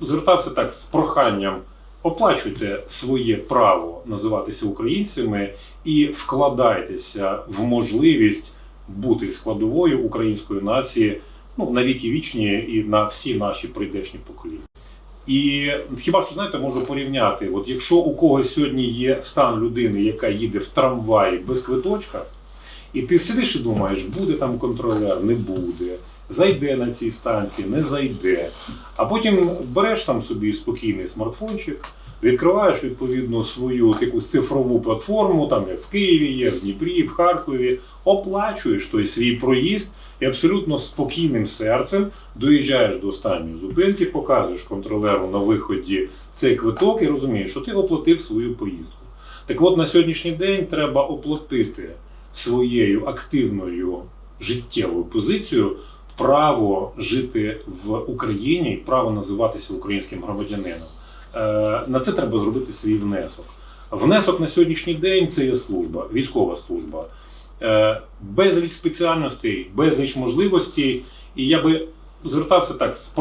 звертався так з проханням. Оплачуйте своє право називатися українцями і вкладайтеся в можливість бути складовою української нації ну, на віки вічні і на всі наші прийдешні покоління. І хіба що знаєте, можу порівняти, от якщо у когось сьогодні є стан людини, яка їде в трамваї без квиточка, і ти сидиш і думаєш, буде там контролер, не буде, зайде на цій станції, не зайде. А потім береш там собі спокійний смартфончик, відкриваєш відповідно свою таку цифрову платформу, там як в Києві є, в Дніпрі, в Харкові, оплачуєш той свій проїзд і абсолютно спокійним серцем доїжджаєш до останньої зупинки, показуєш контролеру на виході цей квиток і розумієш, що ти оплатив свою поїздку. Так от на сьогоднішній день треба оплатити своєю активною життєвою позицією право жити в Україні право називатися українським громадянином. Е, На це треба зробити свій внесок. Внесок на сьогоднішній день це є служба, військова служба. Е, Безліч спеціальностей, безліч можливостей. І я би звертався так з